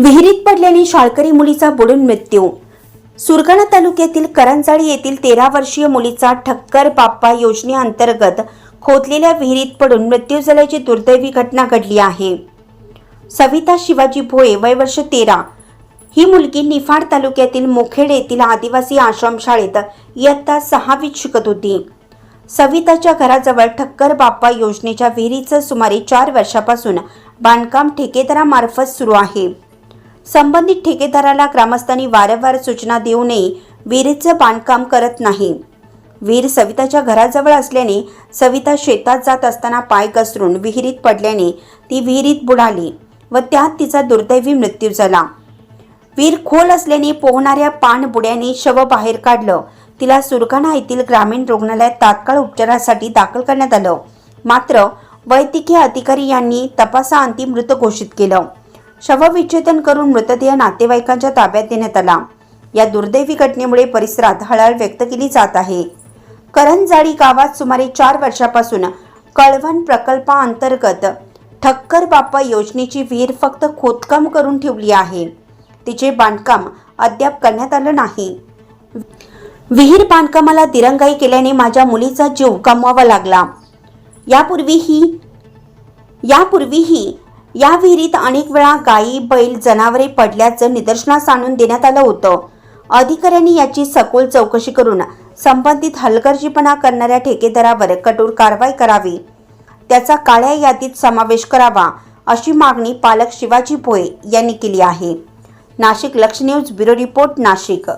विहिरीत पडल्याने शाळकरी मुलीचा बुडून मृत्यू. सुरगाणा तालुक्यातील करंजाळी येथील तेरा वर्षीय मुलीचा ठक्कर बाप्पा योजनेअंतर्गत खोदलेल्या विहिरीत पडून मृत्यू झाल्याची दुर्दैवी घटना घडली आहे. सविता शिवाजी भोये वय वर्ष तेरा. ही मुलगी निफाड तालुक्यातील मुखेड येथील आदिवासी आश्रमशाळेत इयत्ता सहावीत शिकत होती. सविताच्या घराजवळ ठक्कर बाप्पा योजनेच्या विहिरीचं सुमारे चार वर्षापासून बांधकाम ठेकेदारामार्फत सुरू आहे. संबंधित ठेकेदाराला ग्रामस्थांनी वारंवार सूचना देऊनही विहिरीचं बांधकाम करत नाही. विहीर सविताच्या घराजवळ असल्याने सविता शेतात जात असताना पाय घसरून विहिरीत पडल्याने ती विहिरीत बुडाली व त्यात तिचा दुर्दैवी मृत्यू झाला. विहीर खोल असल्याने पोहणाऱ्या पाणबुड्याने शव बाहेर काढलं. तिला सुरगाणा येथील ग्रामीण रुग्णालयात तात्काळ उपचारासाठी दाखल करण्यात आलं. मात्र वैद्यकीय अधिकारी यांनी तपासाअंती मृत घोषित केलं. शवविच्छेदन करून मृतदेह नातेवाईकांच्या ताब्यात देण्यात आला. या दुर्दैवी घटनेमुळे परिसरात हळहळ व्यक्त केली जात आहे. करंजाळी गावात सुमारे चार वर्षापासून कळवण प्रकल्पाअंतर्गत ठक्कर बाप्पा योजनेची विहीर फक्त खोदकाम करून ठेवली आहे. तिचे बांधकाम अद्याप करण्यात आलं नाही. विहीर बांधकामाला दिरंगाई केल्याने माझ्या मुलीचा जीव गमवावा लागला. यापूर्वीही यापूर्वीही या विहिरीत अनेक वेळा गायी बैल जनावरे पडल्याचं निदर्शनास आणून देण्यात आलं होतं. अधिकाऱ्यांनी याची सखोल चौकशी करून संबंधित हलगर्जीपणा करणाऱ्या ठेकेदारावर कठोर कारवाई करावी. त्याचा काळ्या यादीत समावेश करावा अशी मागणी पालक शिवाजी भोये यांनी केली आहे. नाशिक लक्ष न्यूज ब्युरो रिपोर्ट नाशिक.